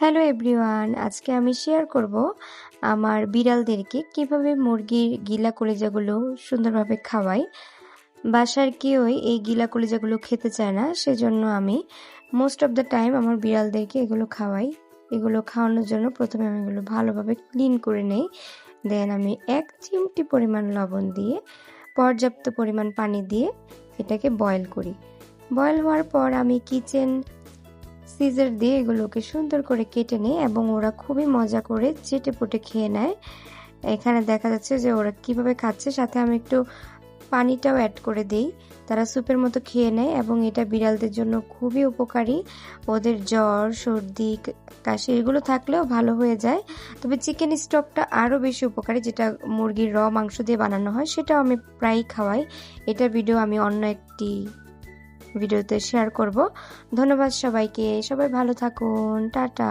Hello everyone আজকে আমি share করব আমার বিড়ালদেরকে কীভাবে মুরগির গিলা কলিজাগুলো সুন্দরভাবে খাওয়াই। বাসার কেউই এই গিলা কলিজাগুলো খেতে চায় না, সেজন্য আমি মোস্ট অফ দ্য টাইম আমার বিড়ালদেরকে এগুলো খাওয়াই। এগুলো খাওয়ানোর জন্য প্রথমে আমি এগুলো ভালোভাবে ক্লিন করে নেই। দেন আমি এক চিমটি পরিমাণ লবণ দিয়ে, পর্যাপ্ত পরিমাণ পানি দিয়ে এটাকে বয়েল করি। বয়েল হওয়ার পর আমি কিচেন সিজার দিয়ে এগুলোকে সুন্দর করে কেটে নেয় এবং ওরা খুবই মজা করে চেটে পুটে খেয়ে নেয়। এখানে দেখা যাচ্ছে যে ওরা কীভাবে খাচ্ছে, সাথে আমি একটু পানিটাও অ্যাড করে দিই। তারা স্যুপের মতো খেয়ে নেয় এবং এটা বিড়ালদের জন্য খুবই উপকারী। ওদের জ্বর, সর্দি কাশি এগুলো থাকলেও ভালো হয়ে যায়। তবে চিকেন স্টকটা আরও বেশি উপকারী, যেটা মুরগির র মাংস দিয়ে বানানো হয়, সেটাও আমি প্রায়ই খাওয়াই। এটার ভিডিও আমি অন্য একটি ভিডিওতে শেয়ার করব। ধন্যবাদ সবাইকে। সবাই ভালো থাকুন। টাটা।